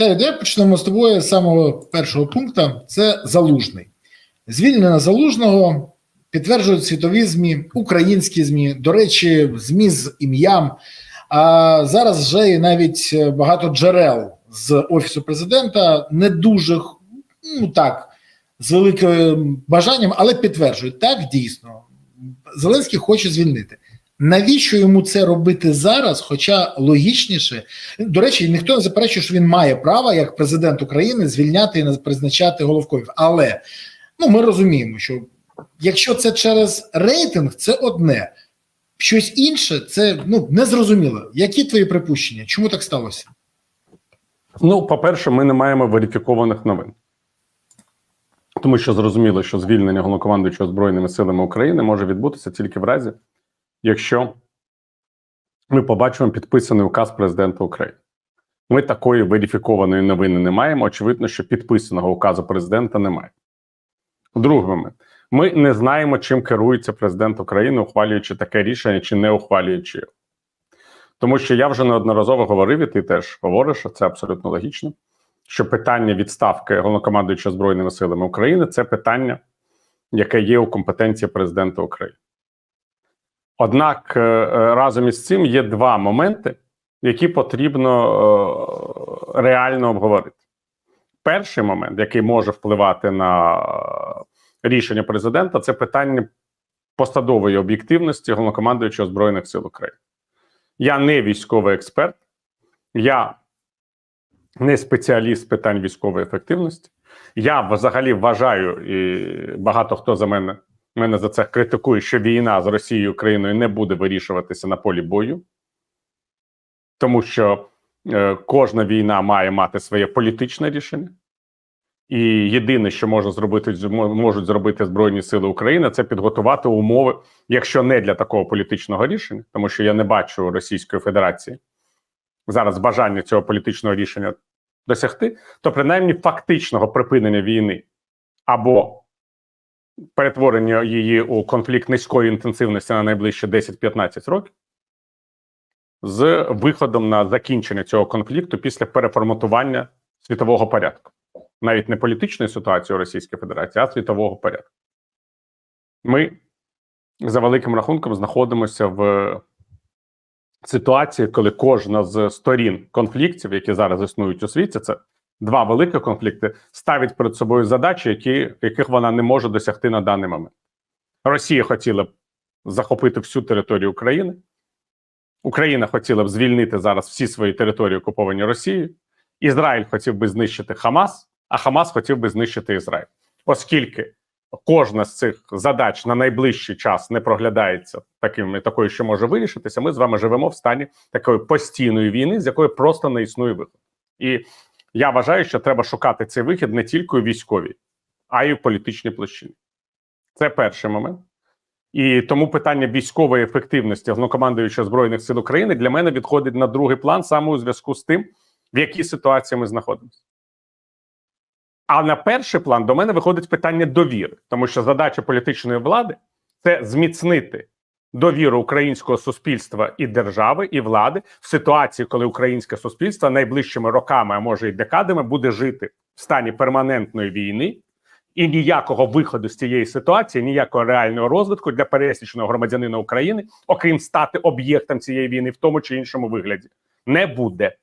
Давай почнемо з тобою з самого першого пункту. Це залужний. Звільнення залужного підтверджують світові ЗМІ, українські ЗМІ, до речі, ЗМІ з ім'ям. А зараз вже і навіть багато джерел з офісу президента не дуже ну так з великим бажанням, але підтверджують так дійсно. Зеленський хоче звільнити. Навіщо йому це робити зараз? Хоча логічніше, до речі, ніхто не заперечує, що він має право як президент України звільняти і призначати головковів. Але ну ми розуміємо, що якщо це через рейтинг, це одне, щось інше це ну незрозуміло. Які твої припущення? Чому так сталося? Ну, по-перше, ми не маємо верифікованих новин. Тому що зрозуміло, що звільнення головнокомандуючого Збройними силами України може відбутися тільки в разі, якщо ми побачимо підписаний указ президента України. Ми такої верифікованої новини не маємо. Очевидно, що підписаного указу президента немає. Другий момент. Ми не знаємо, чим керується президент України, ухвалюючи таке рішення чи не ухвалюючи його. Тому що я вже неодноразово говорив, і ти теж говориш, це абсолютно логічно. Що питання відставки головнокомандуючого Збройними силами України це питання, яке є у компетенції президента України. Однак е, разом із цим є два моменти, які потрібно е, реально обговорити. Перший момент, який може впливати на рішення президента, це питання посадової об'єктивності головнокомандуючого Збройних сил України. Я не військовий експерт, я не спеціаліст з питань військової ефективності. Я взагалі вважаю, і багато хто за мене мене за це критикує, що війна з Росією Україною не буде вирішуватися на полі бою, тому що е, кожна війна має мати своє політичне рішення. І єдине, що може зробити можуть зробити Збройні Сили України, це підготувати умови, якщо не для такого політичного рішення, тому що я не бачу Російської Федерації зараз бажання цього політичного рішення досягти, то принаймні фактичного припинення війни або перетворення її у конфлікт низької інтенсивності на найближчі 10-15 років, з виходом на закінчення цього конфлікту після переформатування світового порядку, навіть не політичної ситуації у Російській Федерації, а світового порядку. Ми за великим рахунком знаходимося в ситуації, коли кожна з сторін конфліктів, які зараз існують у світі, це два великі конфлікти, ставить перед собою задачі, які, яких вона не може досягти на даний момент. Росія хотіла б захопити всю територію України. Україна хотіла б звільнити зараз всі свої території, окуповані Росією. Ізраїль хотів би знищити Хамас, а Хамас хотів би знищити Ізраїль, оскільки кожна з цих задач на найближчий час не проглядається таким такою, що може вирішитися. Ми з вами живемо в стані такої постійної війни, з якої просто не існує виход. І я вважаю, що треба шукати цей вихід не тільки у військовій, а й у політичній площині. Це перший момент. І тому питання військової ефективності головнокомандуючого збройних сил України для мене відходить на другий план саме у зв'язку з тим, в якій ситуації ми знаходимося. А на перший план до мене виходить питання довіри, тому що задача політичної влади це зміцнити довіру українського суспільства і держави і влади в ситуації, коли українське суспільство найближчими роками, а може й декадами, буде жити в стані перманентної війни, і ніякого виходу з цієї ситуації, ніякого реального розвитку для пересічного громадянина України, окрім стати об'єктом цієї війни в тому чи іншому вигляді, не буде.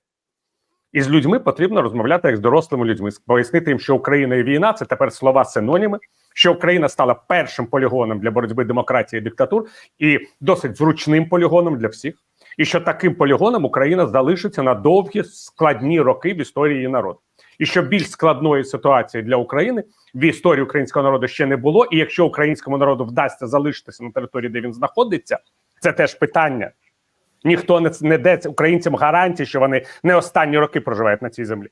І з людьми потрібно розмовляти як з дорослими людьми, пояснити їм, що Україна і війна це тепер слова синоніми, що Україна стала першим полігоном для боротьби демократії і диктатур і досить зручним полігоном для всіх. І що таким полігоном Україна залишиться на довгі складні роки в історії її народу. І що більш складної ситуації для України в історії українського народу ще не було. І якщо українському народу вдасться залишитися на території, де він знаходиться, це теж питання. Ніхто не не дасть українцям гарантії, що вони не останні роки проживають на цій землі.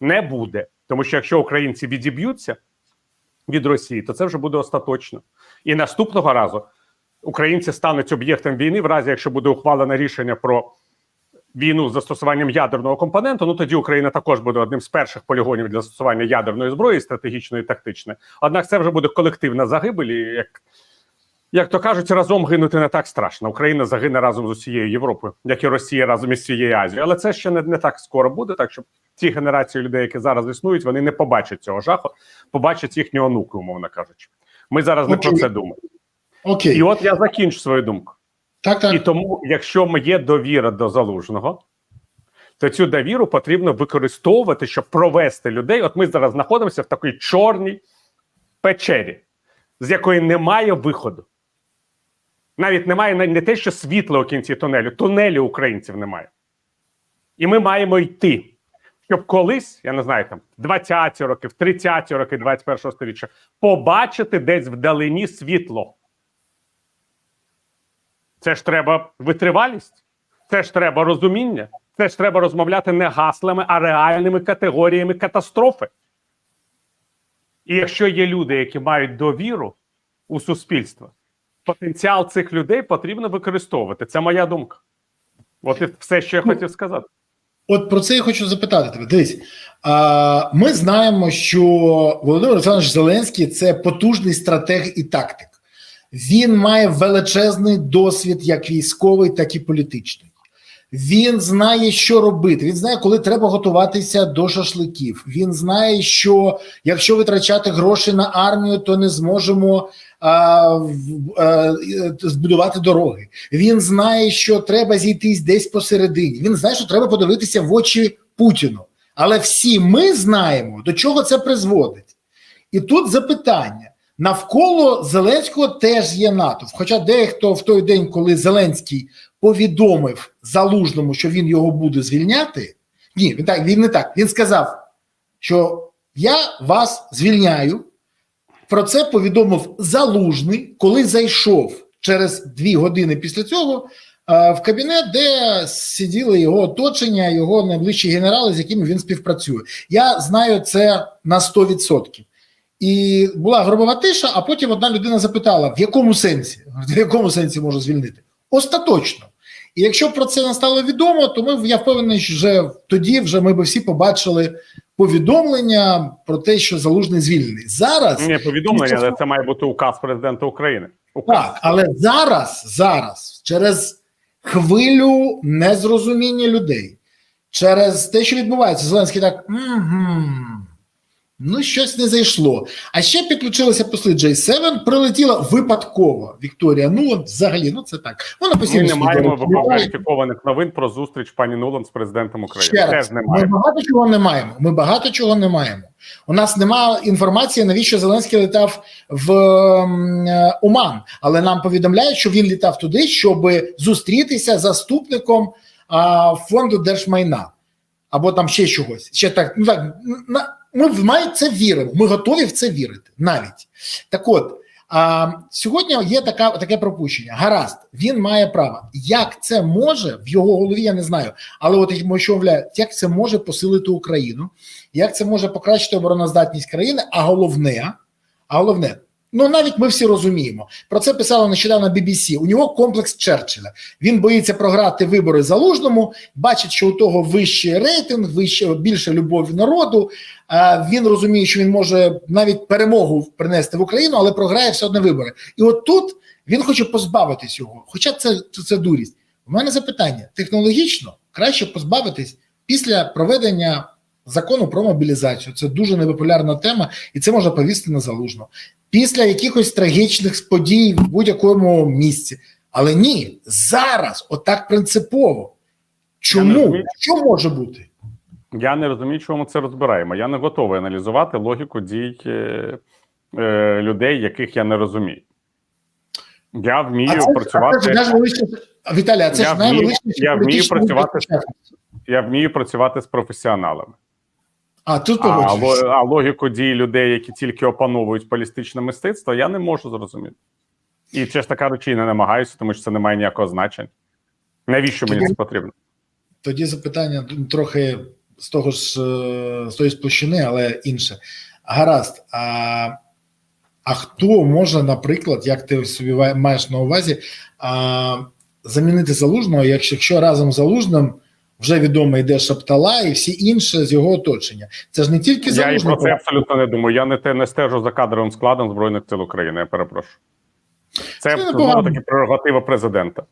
Не буде. Тому що якщо українці відіб'ються від Росії, то це вже буде остаточно. І наступного разу українці стануть об'єктом війни, в разі якщо буде ухвалене рішення про війну з застосуванням ядерного компоненту. Ну тоді Україна також буде одним з перших полігонів для застосування ядерної зброї, стратегічної і тактичної. Однак це вже буде колективна загибель, як Як то кажуть, разом гинути не так страшно. Україна загине разом з усією Європою, як і Росія разом із всією Азією. Але це ще не, не так скоро буде. Так що ті генерації людей, які зараз існують, вони не побачать цього жаху, побачать їхні онуки, умовно кажучи. Ми зараз не про це думаємо. Окей, І от я закінчу свою думку. так, І тому, якщо є довіра до залужного, то цю довіру потрібно використовувати, щоб провести людей. От ми зараз знаходимося в такій чорній печері, з якої немає виходу. Навіть немає не- те, що світла у кінці тунелю, тунелю українців немає. І ми маємо йти. Щоб колись, я не знаю, там 20-ті роки, в 30-ті роки 21-го століття, побачити десь вдалині світло. Це ж треба витривалість, це ж треба розуміння, це ж треба розмовляти не гаслами, а реальними категоріями катастрофи. І якщо є люди, які мають довіру у суспільство, потенціал цих людей потрібно використовувати. Це моя думка. От і все, що я Ну, хотів сказати. От про це я хочу запитати тебе. Дивись, а, ми знаємо, що Володимир Олександрович Зеленський це потужний стратег і тактик. Він має величезний досвід як військовий, так і політичний. Він знає, що робити. Він знає, коли треба готуватися до шашликів. Він знає, що якщо витрачати гроші на армію, то не зможемо а, а, збудувати дороги. Він знає, що треба зійтись десь посередині. Він знає, що треба подивитися в очі Путіну. Але всі ми знаємо, до чого це призводить. І тут запитання: навколо Зеленського теж є натовп. Хоча дехто в той день, коли Зеленський повідомив залужному, що він його буде звільняти, ні, він так він не так. Він сказав, що я вас звільняю. Про це повідомив залужний, коли зайшов через дві години після цього е, в кабінет, де сиділи його оточення, його найближчі генерали, з якими він співпрацює. Я знаю це на 100%. І була гробова тиша, а потім одна людина запитала: в якому сенсі? В якому сенсі можу звільнити? Остаточно. І якщо про це не стало відомо, то ми я впевнений, що вже тоді вже ми б всі побачили повідомлення про те, що залужний звільнений. Зараз Ні, повідомлення, але це має бути указ президента України. Указ. так, але зараз, зараз, через хвилю незрозуміння людей, через те, що відбувається, Зеленський так. Угу, ну, щось не зайшло. А ще підключилися посли J7, прилетіла випадково Вікторія. Ну, взагалі, ну це так. Вона Ми не маємо верифікованих новин про зустріч пані Нуланд з президентом України. Ще раз, ми багато чого не маємо. Ми багато чого не маємо. У нас немає інформації, навіщо Зеленський летав в е, Уман, але нам повідомляють, що він літав туди, щоб зустрітися з заступником а, фонду держмайна або там ще чогось. Ще так, ну так на- ми в май це віримо. Ми готові в це вірити навіть. Так от. А, сьогодні є така, таке пропущення. Гаразд, він має право. Як це може в його голові, я не знаю. Але от мовляє, як це може посилити Україну, як це може покращити обороноздатність країни, а головне, а головне, ну навіть ми всі розуміємо. Про це писала нещодавно BBC. У нього комплекс Черчилля. Він боїться програти вибори залужному, бачить, що у того вищий рейтинг, вище більше любові народу. Він розуміє, що він може навіть перемогу принести в Україну, але програє все одно вибори. І от тут він хоче позбавитись його. Хоча це, це, це дурість. У мене запитання: технологічно краще позбавитись після проведення закону про мобілізацію. Це дуже непопулярна тема, і це можна повісти на залужно. Після якихось трагічних подій в будь-якому місці. Але ні, зараз, отак принципово. Чому? Що може бути? Я не розумію, чому ми це розбираємо. Я не готовий аналізувати логіку дій е, е, людей, яких я не розумію. Я вмію А це, працювати. а це Віталій, а це Я ж найвеличніше я вмію працювати з- Я вмію працювати з професіоналами. А тут А, а логіку дій людей, які тільки опановують балістичне мистецтво, я не можу зрозуміти. І чесно кажучи, і не намагаюся, тому що це не має ніякого значення. Навіщо мені Тоді- це потрібно? Тоді запитання трохи з того ж е, з тої сплощини, але інше. Гаразд. А, а хто може, наприклад, як ти собі маєш на увазі, а, замінити залужного, якщо, якщо разом з залужним вже відомо йде Шаптала і всі інші з його оточення? Це ж не тільки Я і про це абсолютно не думаю. Я не те не стежу за кадровим складом Збройних сил України. Я перепрошую. Це Це знову таки прерогатива президента.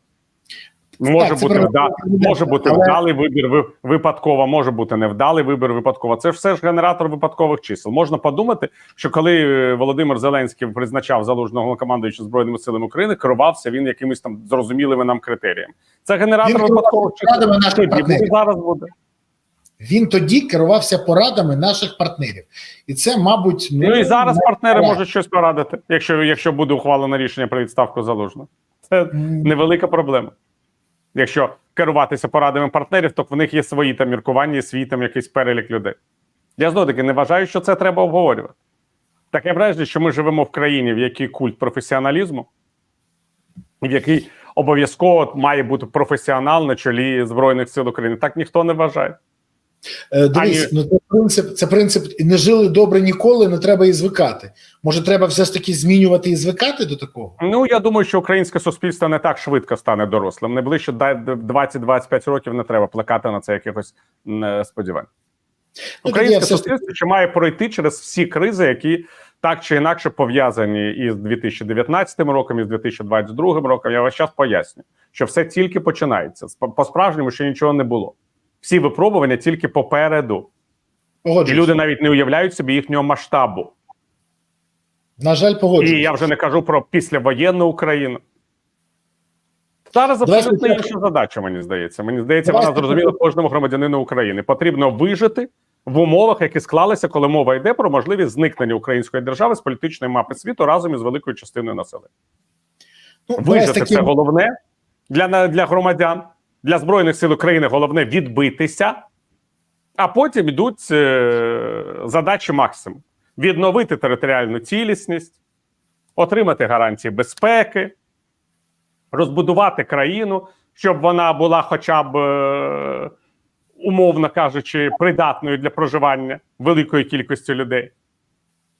Може це бути вда... може бути але- вдалий вибір ви- випадково, може бути невдалий вибір випадково. Це все ж генератор випадкових чисел. Можна подумати, що коли е, Володимир Зеленський призначав залужного командуючим збройними силами України, керувався він якимись там зрозумілими нам критеріями. Це генератор Він випадкових чисел. зараз буде. Він тоді керувався порадами наших партнерів, і це, мабуть, Ну і зараз не- партнери не- можуть щось порадити, якщо, якщо буде ухвалено рішення про відставку залужного. Це невелика проблема. Якщо керуватися порадами партнерів, то в них є свої там міркування, свій там якийсь перелік людей. Я знову таки не вважаю, що це треба обговорювати. Таке враження, що ми живемо в країні, в якій культ професіоналізму, в якій обов'язково має бути професіонал на чолі Збройних сил України. Так ніхто не вважає. Е, Дивись, Ані- ну це принцип, це принцип не жили добре ніколи, не треба і звикати. Може, треба все ж таки змінювати і звикати до такого? Ну я думаю, що українське суспільство не так швидко стане дорослим. Не ближче да- 20-25 років не треба плекати на це якихось м, сподівань. Ну, Українське суспільство ще має пройти через всі кризи, які так чи інакше пов'язані із 2019 роком, і з 2022 роком. Я весь час поясню, що все тільки починається. Сп- По-справжньому ще нічого не було. Всі випробування тільки попереду, і люди навіть не уявляють собі їхнього масштабу. На жаль, І я вже не кажу про післявоєнну Україну. Зараз абсолютно інша задача, мені здається. Мені здається, Давай вона зрозуміла кожному громадянину України. Потрібно вижити в умовах, які склалися, коли мова йде про можливість зникнення української держави з політичної мапи світу разом із великою частиною населення. Ну, Вижити таким- це головне для, для громадян, для збройних сил України. Головне відбитися, а потім йдуть е, задачі максимум: відновити територіальну цілісність, отримати гарантії безпеки, розбудувати країну, щоб вона була, хоча б е, умовно кажучи, придатною для проживання великої кількості людей.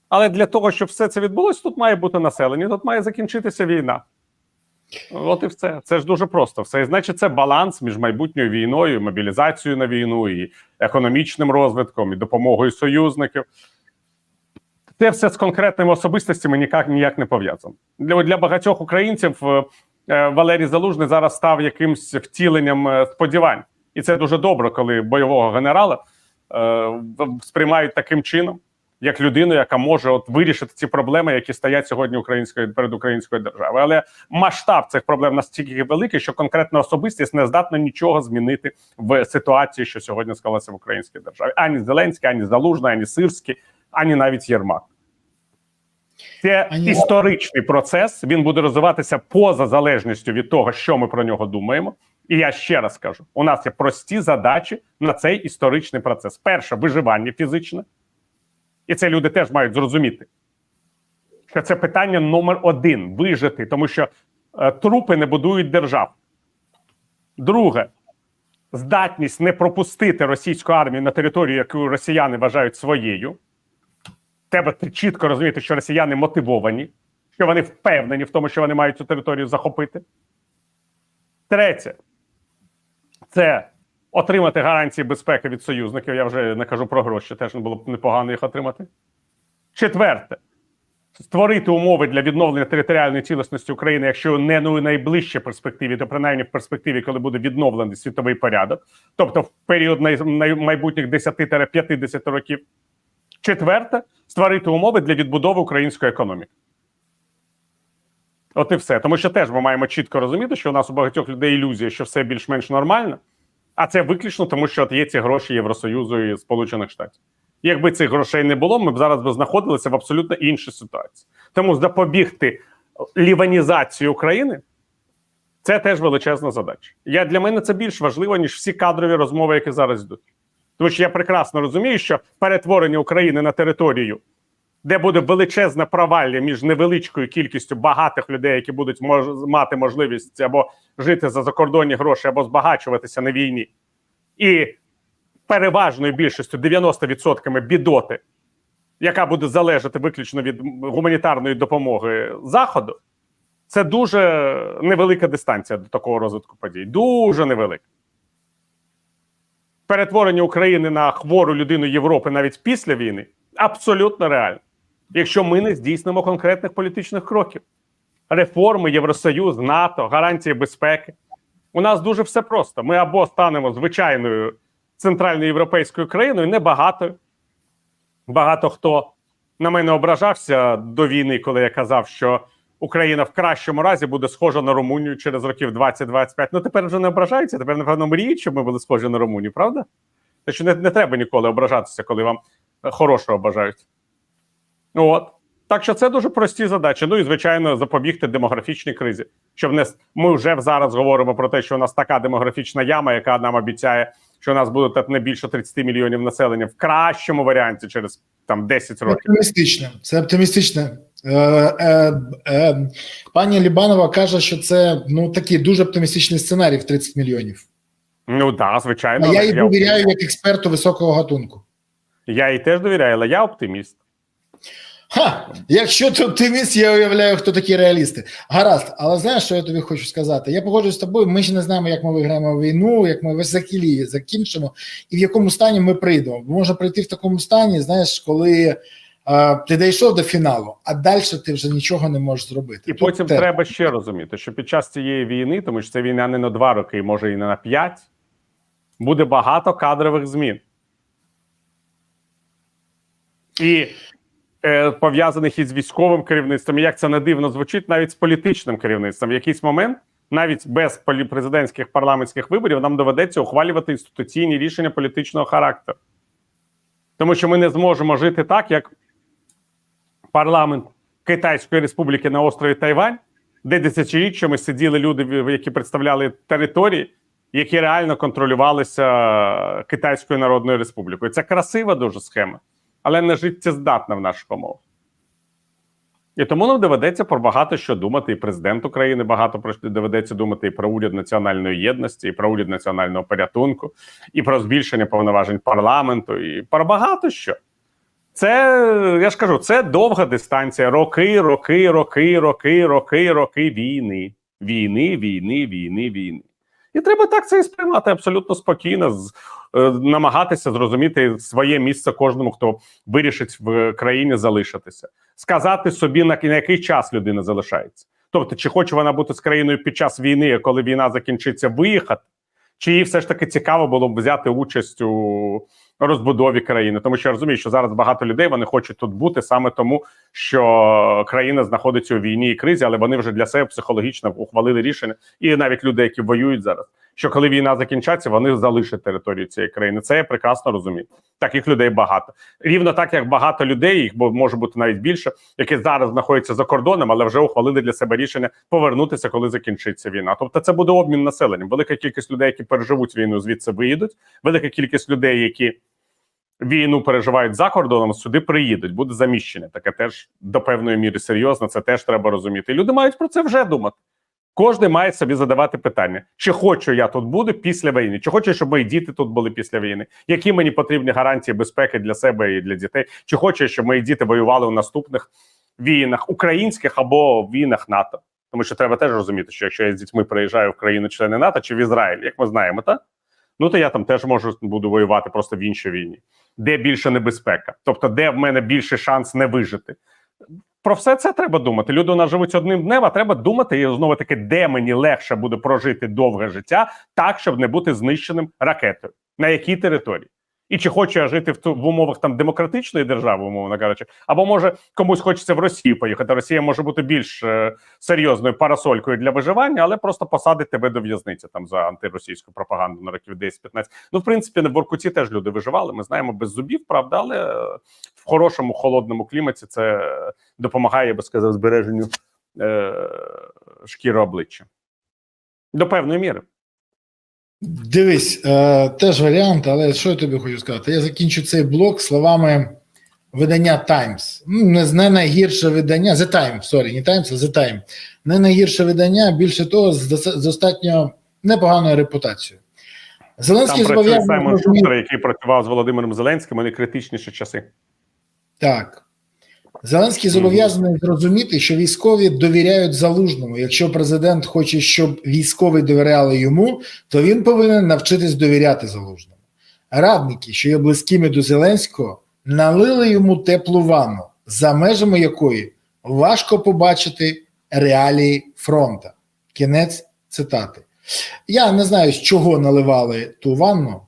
Але для того, щоб все це відбулося, тут має бути населення, тут має закінчитися війна. От і все. Це ж дуже просто. Все. І значить, це баланс між майбутньою війною, мобілізацією на війну, і економічним розвитком, і допомогою союзників. Це все з конкретними особистостями ніяк, ніяк не пов'язано. Для, для багатьох українців е, е, Валерій Залужний зараз став якимсь втіленням е, сподівань. І це дуже добре, коли бойового генерала е, сприймають таким чином, як людину, яка може от вирішити ці проблеми, які стоять сьогодні українською перед українською державою. Але масштаб цих проблем настільки великий, що конкретна особистість не здатна нічого змінити в ситуації, що сьогодні склалася в українській державі. Ані Зеленський, ані Залужний, ані Сирський, ані навіть Єрмак. Це Ані- історичний процес. Він буде розвиватися поза залежністю від того, що ми про нього думаємо. І я ще раз кажу: у нас є прості задачі на цей історичний процес. Перше виживання фізичне, і це люди теж мають зрозуміти. Що це питання номер один вижити, тому що е, трупи не будують держав. Друге, здатність не пропустити російську армію на територію, яку росіяни вважають своєю. Треба чітко розуміти, що росіяни мотивовані, що вони впевнені в тому, що вони мають цю територію захопити. Третє, це отримати гарантії безпеки від союзників. Я вже не кажу про гроші, теж було б непогано їх отримати. Четверте, створити умови для відновлення територіальної цілісності України, якщо не у найближчій перспективі, то принаймні в перспективі, коли буде відновлений світовий порядок, тобто в період майбутніх 10-50 років. Четверте, створити умови для відбудови української економіки. От і все. Тому що теж ми маємо чітко розуміти, що у нас у багатьох людей ілюзія, що все більш-менш нормально, а це виключно тому, що є ці гроші Євросоюзу і Сполучених Штатів. Якби цих грошей не було, ми б зараз би знаходилися в абсолютно іншій ситуації. Тому запобігти ліванізації України це теж величезна задача. Я для мене це більш важливо, ніж всі кадрові розмови, які зараз йдуть. Тому що я прекрасно розумію, що перетворення України на територію, де буде величезне провалля між невеличкою кількістю багатих людей, які будуть мож, мати можливість або жити за закордонні гроші, або збагачуватися на війні, і переважною більшістю 90% бідоти, яка буде залежати виключно від гуманітарної допомоги Заходу, це дуже невелика дистанція до такого розвитку подій. Дуже невелика. Перетворення України на хвору людину Європи навіть після війни абсолютно реально, якщо ми не здійснимо конкретних політичних кроків. реформи, Євросоюз, НАТО, гарантії безпеки. У нас дуже все просто. Ми або станемо звичайною центральноєвропейською країною, небагато. Багато хто на мене ображався до війни, коли я казав, що Україна в кращому разі буде схожа на Румунію через років 20-25. Ну тепер вже не ображаються. Тепер, напевно, мріють, щоб ми були схожі на Румунію, правда? Так що не, не треба ніколи ображатися, коли вам е, хорошого бажають. От. Так що це дуже прості задачі. Ну і звичайно, запобігти демографічній кризі. Щоб не ми вже зараз говоримо про те, що у нас така демографічна яма, яка нам обіцяє, що у нас буде так не більше 30 мільйонів населення в кращому варіанті через там 10 Це років. оптимістично. Це оптимістично. Е, е, е, пані Лібанова каже, що це ну такий дуже оптимістичний сценарій в 30 мільйонів. Ну так, звичайно. А я їй довіряю як експерту високого гатунку. я їй теж довіряю, але я оптиміст. Ха! Якщо ти оптиміст, я уявляю, хто такі реалісти. Гаразд, але знаєш, що я тобі хочу сказати? Я погоджуюсь з тобою. Ми ще не знаємо, як ми виграємо війну, як ми закілі закінчимо, і в якому стані ми прийдемо. Можна прийти в такому стані, знаєш, коли е, ти дійшов до фіналу, а далі ти вже нічого не можеш зробити. І Тут потім теж. треба ще розуміти, що під час цієї війни, тому що це війна не на два роки, може і не на п'ять, буде багато кадрових змін. І пов'язаних із військовим керівництвом, і як це не дивно звучить, навіть з політичним керівництвом. В якийсь момент, навіть без президентських парламентських виборів, нам доведеться ухвалювати інституційні рішення політичного характеру. Тому що ми не зможемо жити так, як парламент Китайської республіки на острові Тайвань, де десятиріччями сиділи люди, які представляли території, які реально контролювалися Китайською Народною Республікою. Це красива дуже схема, але не життєздатна в наших умовах. І тому нам доведеться про багато що думати, і президент України багато про що доведеться думати і про уряд національної єдності, і про уряд національного порятунку, і про збільшення повноважень парламенту, і про багато що. Це я ж кажу, це довга дистанція. Роки, роки, роки, роки, роки, роки війни. Війни, війни, війни, війни. І треба так це і сприймати абсолютно спокійно, з, намагатися зрозуміти своє місце кожному, хто вирішить в країні залишитися, сказати собі на, на який час людина залишається. Тобто, чи хоче вона бути з країною під час війни, коли війна закінчиться, виїхати, чи їй все ж таки цікаво було б взяти участь у розбудові країни, тому що я розумію, що зараз багато людей вони хочуть тут бути саме тому, що країна знаходиться у війні і кризі, але вони вже для себе психологічно ухвалили рішення, і навіть люди, які воюють зараз, що коли війна закінчаться, вони залишать територію цієї країни. Це я прекрасно розумію. Таких людей багато. Рівно так, як багато людей, їх бо може бути навіть більше, які зараз знаходяться за кордоном, але вже ухвалили для себе рішення повернутися, коли закінчиться війна. Тобто, це буде обмін населенням. Велика кількість людей, які переживуть війну, звідси виїдуть. Велика кількість людей, які війну переживають за кордоном, сюди приїдуть. Буде заміщення. Таке теж до певної міри серйозно. Це теж треба розуміти. Люди мають про це вже думати. Кожен має собі задавати питання: чи хочу я тут бути після війни, чи хочу, щоб мої діти тут були після війни? Які мені потрібні гарантії безпеки для себе і для дітей? Чи хочу, щоб мої діти воювали у наступних війнах, українських або війнах НАТО? Тому що треба теж розуміти, що якщо я з дітьми приїжджаю в країну-члени НАТО чи в Ізраїль, як ми знаємо, так? Ну то я там теж можу буду воювати просто в іншій війні, де більше небезпека, тобто де в мене більший шанс не вижити. Про все це треба думати. Люди у нас живуть одним днем, а треба думати і знову таки, де мені легше буде прожити довге життя, так щоб не бути знищеним ракетою, на якій території. І чи хочу я жити в, в умовах там демократичної держави, умовно кажучи, або може комусь хочеться в Росію поїхати. Росія може бути більш е, серйозною парасолькою для виживання, але просто посадить тебе до в'язниці там за антиросійську пропаганду на років 10-15. Ну, в принципі, на Воркуті теж люди виживали. Ми знаємо без зубів, правда, але е, в хорошому холодному кліматі це допомагає, я би сказав, збереженню е, шкіри обличчя до певної міри. Дивись, е, теж варіант, але що я тобі хочу сказати? Я закінчу цей блок словами видання Times. Ну, Не, найгірше видання, The Time, sorry, не Times, а The Time. Не найгірше видання, більше того, з, з достатньо непоганою репутацією. Зеленський Там працює Саймон Шустер, який працював з Володимиром Зеленським у найкритичніші часи. Так. Зеленський зобов'язаний зрозуміти, що військові довіряють залужному. Якщо президент хоче, щоб військові довіряли йому, то він повинен навчитись довіряти залужному. Радники, що є близькими до Зеленського, налили йому теплу ванну, за межами якої важко побачити реалії фронта. Кінець цитати. Я не знаю, з чого наливали ту ванну,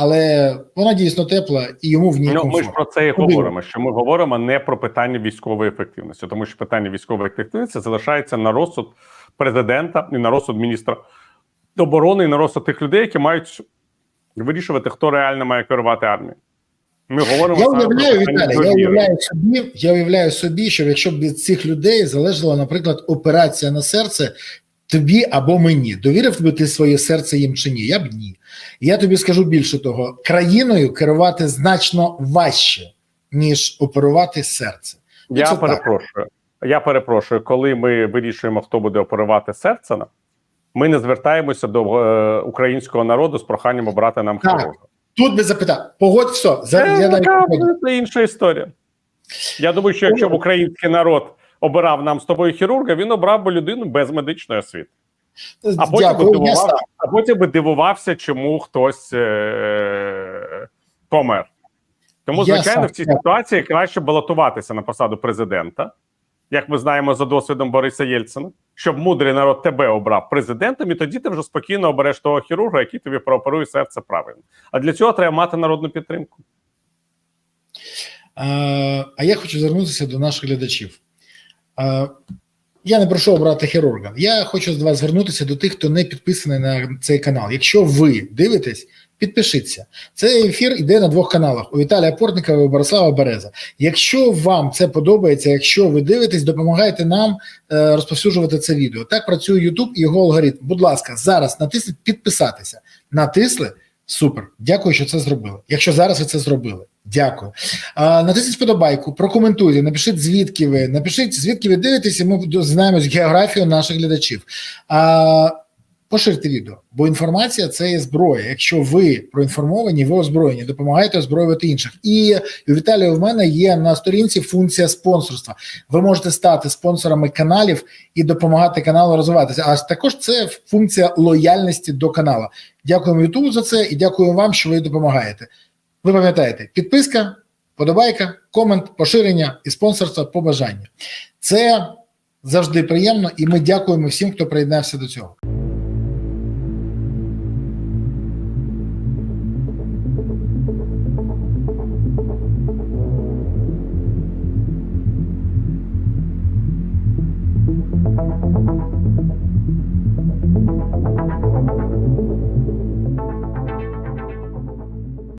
але вона дійсно тепла і йому в ній Ну, ми ж про це і говоримо. Що ми говоримо не про питання військової ефективності, тому що питання військової ефективності залишається на розсуд президента і на розсуд міністра оборони, і на розсуд тих людей, які мають вирішувати, хто реально має керувати армією. Ми говоримо Я уявляю, Віталій, я уявляю собі, я уявляю собі, що якщо б від цих людей залежала, наприклад, операція на серце тобі або мені, довірив би ти своє серце їм чи ні? Я б ні. І я тобі скажу більше того: країною керувати значно важче, ніж оперувати серце. Я це так. перепрошую. Я перепрошую, коли ми вирішуємо, хто буде оперувати серце, ми не звертаємося до е, українського народу з проханням обрати нам Так. хірурга. Тут би запитав, погодь все, зараз я навіть це інша історія. Я думаю, що якщо б український народ обирав нам з тобою хірурга, він обрав би людину без медичної освіти. А потім, би Дякую, дивувався, а потім би дивувався, чому хтось е- помер. Тому, звичайно, в цій ситуації краще балотуватися на посаду президента, як ми знаємо за досвідом Бориса Єльцина, щоб мудрий народ тебе обрав президентом, і тоді ти вже спокійно обереш того хірурга, який тобі прооперує серце правильно. А для цього треба мати народну підтримку. Е, А я хочу звернутися до наших глядачів. Я не прошу обрати хірурга. Я хочу до вас звернутися до тих, хто не підписаний на цей канал. Якщо ви дивитесь, підпишіться. Цей ефір йде на двох каналах: у Віталія Портникова і у Борислава Береза. Якщо вам це подобається, якщо ви дивитесь, допомагайте нам е, розповсюджувати це відео. Так працює YouTube і його алгоритм. Будь ласка, зараз натисніть підписатися. Натисли. Супер, дякую, що це зробили. Якщо зараз ви це зробили, дякую. А, натисніть вподобайку, прокоментуйте, напишіть звідки ви, напишіть звідки ви дивитеся. Ми знаємо географію наших глядачів. А, поширте відео, бо інформація це є зброя. Якщо ви проінформовані, ви озброєні, допомагаєте озброювати інших. І у Віталія в мене є на сторінці функція спонсорства. Ви можете стати спонсорами каналів і допомагати каналу розвиватися. А також це функція лояльності до каналу. Дякуємо Ютубу за це і дякую вам, що ви допомагаєте. Ви пам'ятаєте, підписка, подобайка, комент, поширення і спонсорство по бажанню. Це завжди приємно, і ми дякуємо всім, хто приєднався до цього.